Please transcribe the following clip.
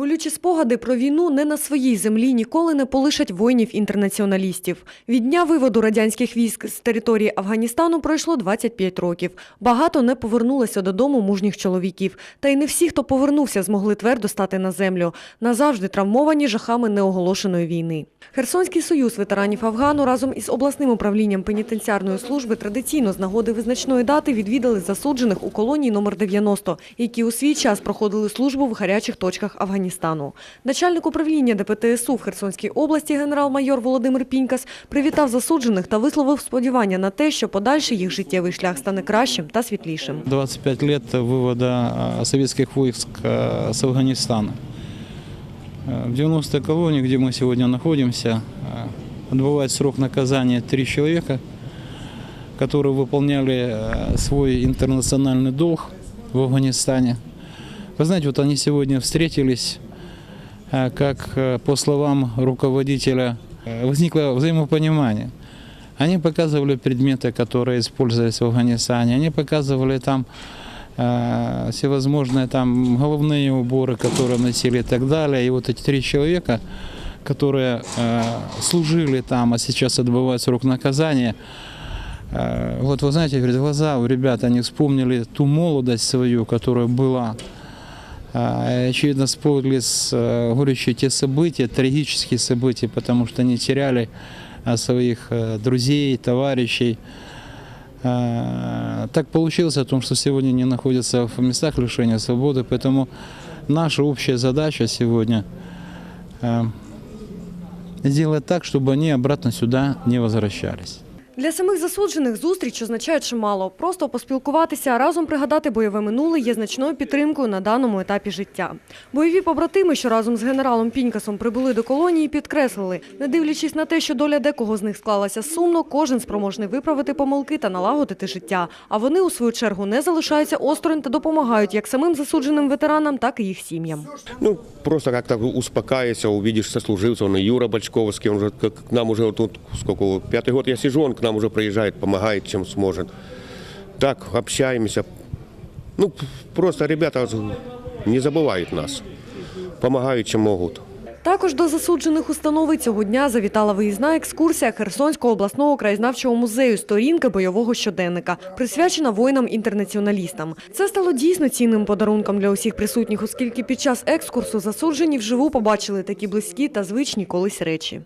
Болючі спогади про війну не на своїй землі ніколи не полишать воїнів-інтернаціоналістів. Від дня виводу радянських військ з території Афганістану пройшло 25 років. Багато не повернулося додому мужніх чоловіків. Та й не всі, хто повернувся, змогли твердо стати на землю. Назавжди травмовані жахами неоголошеної війни. Херсонський союз ветеранів Афгану разом із обласним управлінням пенітенціарної служби традиційно з нагоди визначної дати відвідали засуджених у колонії номер 90, які у свій час проходили службу в гарячих точках Афганістану. Начальник управління ДПТСУ в Херсонській області генерал-майор Володимир Пінькас привітав засуджених та висловив сподівання на те, що подальший їх життєвий шлях стане кращим та світлішим. 25 лет вывода а, советских войск а, с Афганистана. А, В 90-й колонии, где мы сегодня находимся, а, отбывает срок наказания три человека, которые выполняли а, свой интернациональный долг в Афганистане. Вы знаете, вот они сегодня встретились, а, как а, по словам руководителя а, возникло взаимопонимание. Они показывали предметы, которые использовались в Афганистане. Они показывали там э, всевозможные там головные уборы, которые носили и так далее. И вот эти три человека, которые э, служили там, а сейчас отбывают срок наказания, э, вот вы знаете, перед глаза у ребят, они вспомнили ту молодость свою, которая была. А, и, Очевидно, вспомнили с э, горечью те события, трагические события, потому что они теряли а, своих э, друзей, товарищей. А, Так получилось о том, что сегодня они находятся в местах лишения свободы, поэтому наша общая задача сегодня э, сделать так, чтобы они обратно сюда не возвращались. Для самих засуджених зустріч означає чимало. Просто поспілкуватися, разом пригадати бойове минуле є значною підтримкою на даному етапі життя. Бойові побратими, що разом з генералом Пінькасом прибули до колонії, підкреслили, не дивлячись на те, що доля декого з них склалася сумно, кожен спроможний виправити помилки та налагодити життя. А вони, у свою чергу, не залишаються осторонь та допомагають як самим засудженим ветеранам, так і їх сім'ям. Ну, просто как-то успокаиваешься, увидишь сослуживца, он и Юра Бочковский, он уже к нам уже тут, сколько, пятый год я сижу, он к нам уже приезжает, помогает, чем сможет. Так, общаемся. Ну, просто ребята не забывают нас, помогают, чем могут. Також до засуджених установи цього дня завітала виїзна екскурсія Херсонського обласного краєзнавчого музею «Сторінки бойового щоденника», присвячена воїнам-інтернаціоналістам. Це стало дійсно цінним подарунком для усіх присутніх, оскільки під час екскурсу засуджені вживу побачили такі близькі та звичні колись речі.